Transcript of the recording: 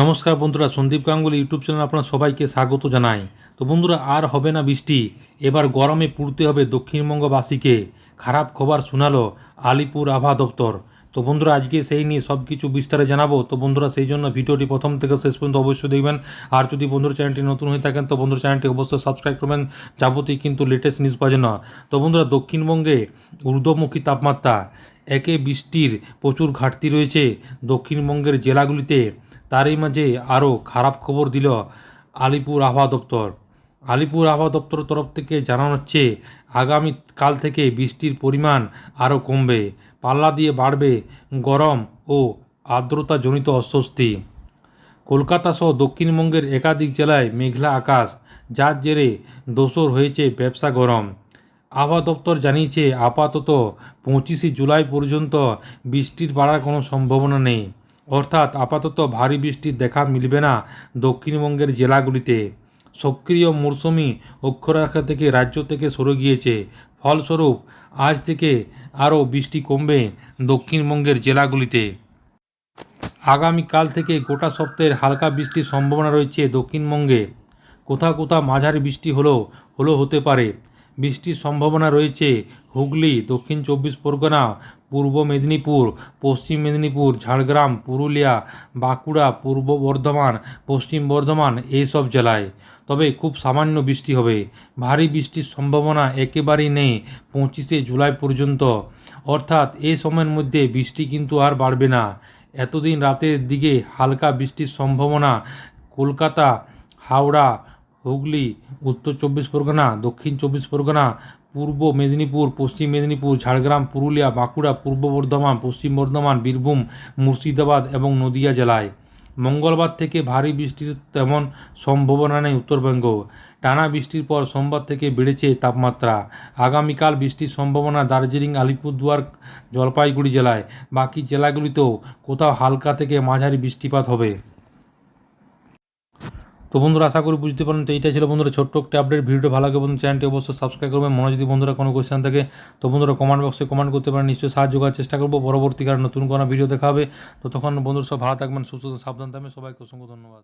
নমস্কার বন্ধুরা, Sandeep Ganguly YouTube channel আপনার সবাইকে স্বাগত জানাই। তো বন্ধুরা, আর হবে না বৃষ্টি, এবার গরমে পুড়তে হবে দক্ষিণবঙ্গবাসীকে। খারাপ খবর শোনালো আলিপুর আভা দপ্তর। তো বন্ধুরা, আজকে সেই নিয়ে সব কিছু বিস্তারে জানাব। তো বন্ধুরা, সেই জন্য ভিডিওটি প্রথম থেকে শেষ পর্যন্ত অবশ্যই দেখবেন। আর যদি বন্ধুর চ্যানেলটি নতুন হয়ে থাকেন, তো বন্ধুর চ্যানেলটি অবশ্যই সাবস্ক্রাইব করবেন। যাবতীয় কিন্তু লেটেস্ট নিউজ পাওয়ার জন্য। তো বন্ধুরা, দক্ষিণবঙ্গে ঊর্ধ্বমুখী তাপমাত্রা, একে বৃষ্টির প্রচুর ঘাটতি রয়েছে দক্ষিণবঙ্গের জেলাগুলিতে। তারই মাঝে আরও খারাপ খবর দিল আলিপুর আবহাওয়া দপ্তর। আলিপুর আবহাওয়া দপ্তরের তরফ থেকে জানানো হচ্ছে কাল থেকে বৃষ্টির পরিমাণ আরও কমবে। পাল্লা দিয়ে বাড়বে গরম ও আর্দ্রতাজনিত অস্বস্তি। কলকাতা সহ দক্ষিণবঙ্গের একাধিক জেলায় মেঘলা আকাশ, যার জেরে দোসর হয়েছে ব্যবসা গরম। আবহাওয়া দপ্তর জানিয়েছে, আপাতত পঁচিশে জুলাই পর্যন্ত বৃষ্টির বাড়ার কোনো সম্ভাবনা নেই। অর্থাৎ আপাতত ভারী বৃষ্টির দেখা মিলবে না দক্ষিণবঙ্গের জেলাগুলিতে। সক্রিয় মৌসুমি অক্ষরেখা থেকে রাজ্য থেকে সরে গিয়েছে। ফলস্বরূপ, আজ থেকে আরও বৃষ্টি কমবে দক্ষিণবঙ্গের জেলাগুলিতে। আগামীকাল থেকে গোটা সপ্তাহের হালকা বৃষ্টির সম্ভাবনা রয়েছে দক্ষিণবঙ্গে। কোথাও কোথাও মাঝারি বৃষ্টি হলেও হলেও হতে পারে। বৃষ্টির সম্ভাবনা রয়েছে। হুগলি, দক্ষিণ চব্বিশ পরগনা, পূর্ব মেদিনীপুর, পশ্চিম মেদিনীপুর, ঝাড়গ্রাম, পুরুলিয়া, বাঁকুড়া, পূর্ব বর্ধমান, পশ্চিম বর্ধমান এইসব জেলায়। তবে খুব সামান্য বৃষ্টি হবে। ভারী বৃষ্টির সম্ভাবনা একেবারেই নেই পঁচিশে জুলাই পর্যন্ত। অর্থাৎ এই সময়ের মধ্যে বৃষ্টি কিন্তু আর বাড়বে না। এতদিন রাতের দিকে হালকা বৃষ্টির সম্ভাবনা কলকাতা, হাওড়া হুগলি, উত্তর চব্বিশ পরগনা, দক্ষিণ চব্বিশ পরগনা, পূর্ব মেদিনীপুর, পশ্চিম মেদিনীপুর, ঝাড়গ্রাম, পুরুলিয়া, বাঁকুড়া, পূর্ব বর্ধমান, পশ্চিম বর্ধমান, বীরভূম, মুর্শিদাবাদ এবং নদিয়া জেলায়। মঙ্গলবার থেকে ভারী বৃষ্টির তেমন সম্ভাবনা নেই উত্তরবঙ্গ। টানা বৃষ্টির পর সোমবার থেকে বেড়েছে তাপমাত্রা। আগামীকাল বৃষ্টির সম্ভাবনা দার্জিলিং, আলিপুরদুয়ার, জলপাইগুড়ি জেলায়। বাকি জেলাগুলিতেও কোথাও হালকা থেকে মাঝারি বৃষ্টিপাত হবে। তো বন্ধুরা, আশা করি বুঝতে পারেন তো এইটা ছিল বন্ধুরা ছোট্ট একটা আপডেট ভিডিওটা ভালো লাগে বন্ধু চ্যানেলটি অবশ্যই সাবস্ক্রাইব করবেন। মনে যদি বন্ধুরা কোনো কোয়েশ্চেন থাকে, তো বন্ধুরা কমেন্ট বক্সে কমেন্ট করতে পারেন। নিশ্চয়ই সাহায্য করার চেষ্টা করব। পরবর্তীকালে নতুন কোনো ভিডিও দেখাবে তো তখন বন্ধুরা সব ভালো থাকবেন, সুস্থ সাবধান থাকবেন। সবাইকে অসংখ্য ধন্যবাদ।